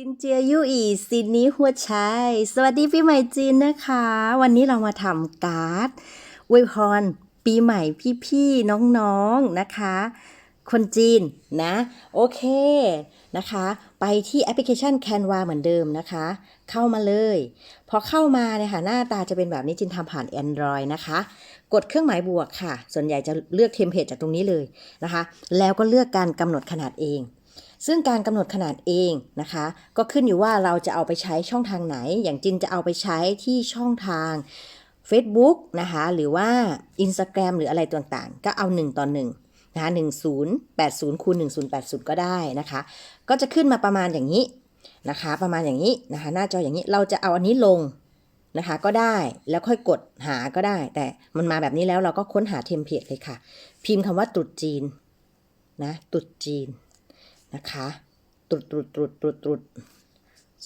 ซินเจียยูอีซินนี้หัวใจสวัสดีปีใหม่จีนนะคะ วันนี้เรามาทำการ์ดอวยพรปีใหม่พี่ๆน้องๆนะคะ คนจีนนะ โอเคนะคะ ไปที่แอปพลิเคชัน Canva เหมือนเดิมนะคะ เข้ามาเลย พอเข้ามาเนี่ยค่ะหน้าตาจะเป็นแบบนี้จินทำผ่าน Android นะคะ กดเครื่องหมายบวกค่ะ ส่วนใหญ่จะเลือกเทมเพลตจากตรงนี้เลยนะคะ แล้วก็เลือกการกำหนดขนาดเอง ซึ่งการกำหนดขนาดเองนะคะ ก็ขึ้นอยู่ว่าเราจะเอาไปใช้ช่องทางไหน อย่างจินจะเอาไปใช้ที่ช่องทาง Facebook นะคะ หรือว่า Instagram หรืออะไรต่างๆ ก็เอา 1 ต่อ 1นะคะ1080คูณ1080 ก็ได้นะคะ ก็จะขึ้นมาประมาณอย่างนี้นะคะ ประมาณอย่างนี้นะคะ หน้าจออย่างนี้ เราจะเอาอันนี้ลงนะคะ ก็ได้แล้วค่อยกดหาก็ได้ แต่มันมาแบบนี้แล้วเราก็ค้นหาเทมเพลตเลยค่ะ พิมพ์คำว่าตรุษจีนนะตรุษจีน นะคะตรุดตรุดตรุดตรุดตรุด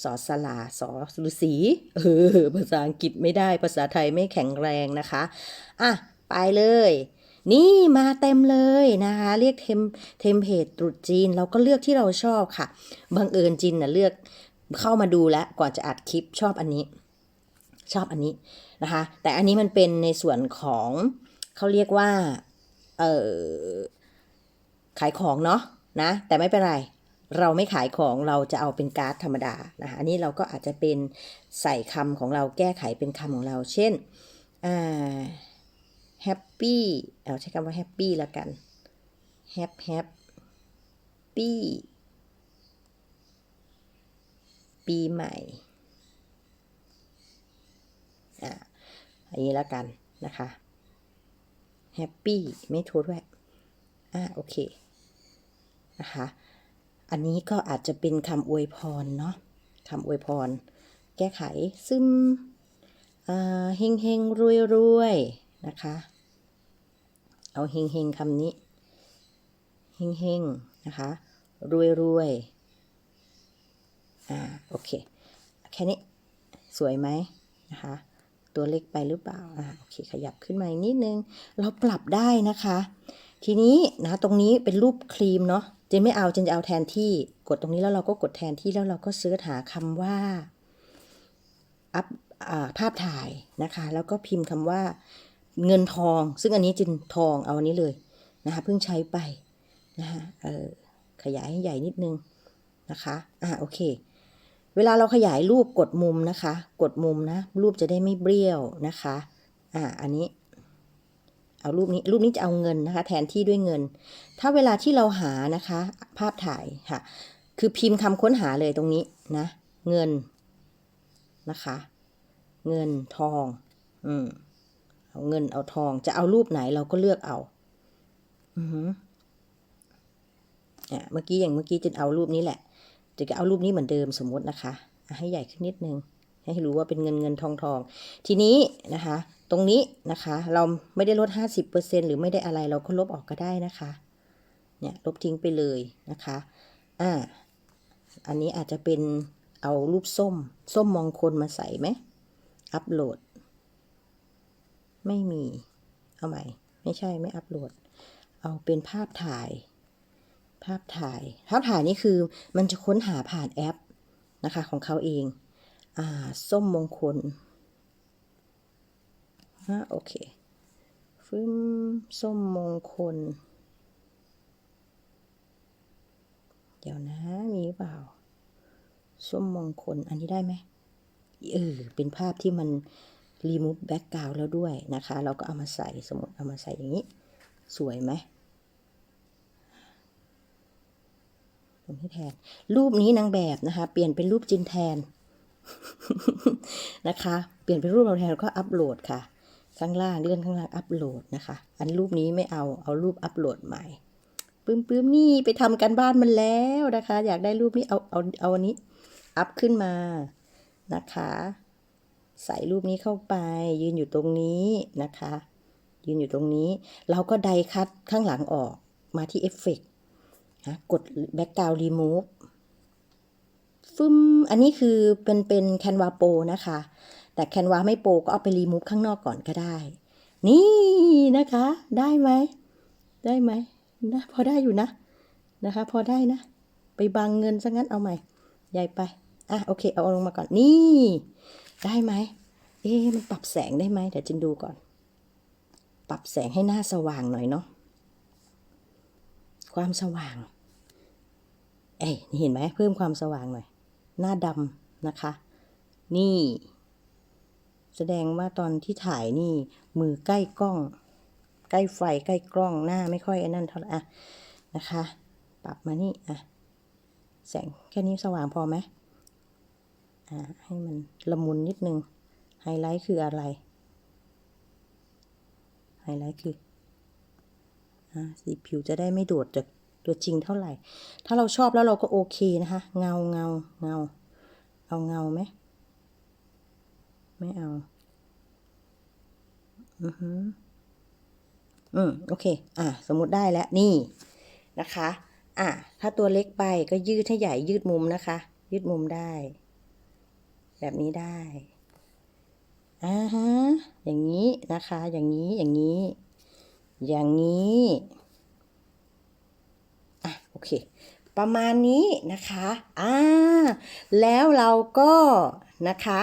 สอสลาสอฤษีเออภาษาอังกฤษไม่ได้ภาษาไทยไม่แข็งแรงนะคะ อะ ไปเลย นี่มาเต็มเลยนะคะ เรียกเทมเทมเพลตตรุษจีน เราก็เลือกที่เราชอบค่ะ บังเอิญจินนะเลือกเข้ามาดูแล้วก่อนจะอัดคลิปชอบอันนี้ ชอบอันนี้นะคะ แต่อันนี้มันเป็นในส่วนของเขาเรียกว่า เออขายของเนาะ นะ แต่ไม่เป็นไร เราไม่ขายของเราจะเอาเป็นการ์ดธรรมดานะคะอันนี้เราก็อาจจะเป็นใส่คำของเราแก้ไขเป็นคำของเรา เช่นอ่าแฮปปี้เอาใช้คำว่าแฮปปี้ละกันแฮปแฮปปี้ปีใหม่อ่าอันนี้ละกันนะคะแฮปปี้ไม่ทษด้วยอ่าโอเค นะคะ อันนี้ก็อาจจะเป็นคำอวยพรเนาะคำอวยพร แก้ไขซึมเฮงเฮงรวยรวยนะคะ เอาเฮงเฮงคำนี้เฮงเฮงนะคะ รวยรวยอ่าโอเค แค่นี้สวยไหมนะคะ ตัวเล็กไปหรือเปล่าอ่าโอเค ขยับขึ้นมาอีกนิดนึง เราปรับได้นะคะ ทีนี้นะตรงนี้เป็นรูปครีมเนาะ เจนไม่เอาเจนจะเอาแทนที่กดตรงนี้แล้วเราก็กดแทนที่แล้วเราก็เสิร์ชหาคำว่าอัพภาพถ่ายนะคะ แล้วก็พิมพ์คำว่าเงินทอง ซึ่งอันนี้จินทองเอาอันนี้เลยนะคะเพิ่งใช้ไปนะคะเออขยายให้ใหญ่นิดนึงนะคะอ่าโอเค เวลาเราขยายรูปกดมุมนะคะ กดมุมนะ รูปจะได้ไม่เบี้ยวนะคะอ่าอันนี้ เอารูปนี้รูปนี้จะเอาเงินนะคะ แทนที่ด้วยเงิน ถ้าเวลาที่เราหานะคะ ภาพถ่ายค่ะ คือพิมพ์คำค้นหาเลยตรงนี้นะ เงินนะคะ เงินทอง อืมเอาเงินเอาทองจะเอารูปไหนเราก็เลือกเอา อือฮึเนี่ยเมื่อกี้อย่างเมื่อกี้จะเอารูปนี้แหละ จะก็เอารูปนี้เหมือนเดิมสมมตินะคะอะให้ใหญ่ขึ้นนิดนึง ให้รู้ว่าเป็นเงินเงินทองทอง ทีนี้นะคะ ตรงนี้นะคะ เราไม่ได้ลด 50%หรือไม่ได้อะไรเราก็ลบออกก็ได้นะคะ เนี่ยลบทิ้งไปเลยนะคะ อ่า อันนี้อาจจะเป็นเอารูปส้ม ส้มมองคนมาใส่ไหม อัปโหลด ไม่มี เอาใหม่ ไม่ใช่ไม่อัปโหลด เอาเป็นภาพถ่าย ภาพถ่าย ภาพถ่ายนี่คือมันจะค้นหาผ่านแอปนะคะของเขาเอง อ่า ส้มมงคล อะโอเค ฟึมส้มมงคล เดี๋ยวนะ มีเปล่า ส้มมงคล อันนี้ได้ไหมเออ เป็นภาพที่มัน remove background แล้วด้วยนะคะ เราก็เอามาใส่สมมติเอามาใส่อย่างนี้ สวยไหมตรงที่แทน รูปนี้นางแบบนะคะ เปลี่ยนเป็นรูปจินแทนนะคะ เปลี่ยนเป็นรูปเราแทนแล้วก็อัปโหลดค่ะ ข้างล่างเลื่อนข้างล่างอัปโหลดนะคะ อันรูปนี้ไม่เอาเอารูปอัปโหลดใหม่ปื้มปื้มนี่ไปทำกันบ้านมันแล้วนะคะ อยากได้รูปนี้เอาเอาเอาอันนี้อัพขึ้นมานะคะ ใส่รูปนี้เข้าไป ยืนอยู่ตรงนี้นะคะ ยืนอยู่ตรงนี้ เราก็ไดคัดข้างหลังออกมาที่เอฟเฟกนะกด background remove ฟึมอันนี้คือเป็นเป็น Canva Pro นะคะ แต่ Canva ไม่โปรก็เอาไปรีมูฟข้างนอกก่อนก็ได้ นี่นะคะ ได้ไหม ได้ไหมนะพอได้อยู่นะนะคะ พอได้นะ ไปบังเงินซะงั้นเอาใหม่ ใหญ่ไปอะโอเค เอาลงมาก่อนนี่ ได้ไหมเอ๊มันปรับแสงได้ไหมเดี๋ยวจินดูก่อน ปรับแสงให้หน้าสว่างหน่อยเนาะความสว่าง เอ้ยเห็นไหมเพิ่มความสว่างหน่อย หน้าดำนะคะ นี่ แสดงว่าตอนที่ถ่ายนี่มือใกล้กล้อง ใกล้ไฟใกล้กล้องหน้าไม่ค่อยไอ้นั่นเท่าไหร่อะนะคะ ปรับมานี่อะแสงแค่นี้สว่างพอไหมอ่าให้มันละมุนนิดนึงไฮไลท์คืออะไรไฮไลท์คืออ่าสีผิวจะได้ไม่โดดจากตัวจริงเท่าไหร่ ถ้าเราชอบแล้วเราก็โอเคนะคะ เงาเงาเงา เอาเงาไหม ไม่เอา อือฮึอืมโอเค อะ สมมุติได้แล้ว นี่นะคะ อะ ถ้าตัวเล็กไปก็ยืดให้ใหญ่ยืดมุมนะคะ ยืดมุมได้ แบบนี้ได้ อ่าฮะ อย่างนี้นะคะ อย่างนี้ อย่างนี้ อย่างนี้ อะ โอเค ประมาณนี้นะคะ อ่า แล้วเราก็นะคะ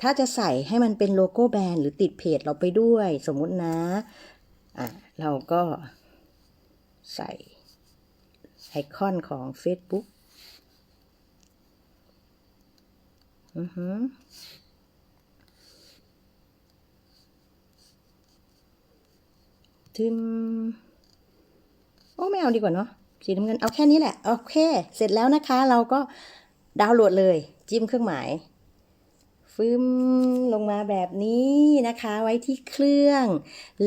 ถ้าจะใส่ให้มันเป็นโลโก้แบรนด์หรือติดเพจเราไปด้วยสมมุตินะอะเราก็ใส่ไอคอนของ Facebook อือฮึทึมโอ้ไม่เอาดีกว่าเนาะสีน้ำเงินเอาแค่นี้แหละ โอเค เสร็จแล้วนะคะ เราก็ดาวน์โหลดเลย จิ้มเครื่องหมาย ฟึมลงมาแบบนี้นะคะไว้ที่เครื่อง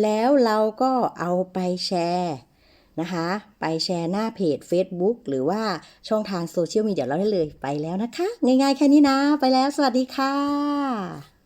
แล้วเราก็เอาไปแชร์นะคะ ไปแชร์หน้าเพจ Facebook หรือว่าช่องทางโซเชียลมีเดียเราได้เลยไปแล้วนะคะ ง่ายๆแค่นี้นะ ไปแล้วสวัสดีค่ะ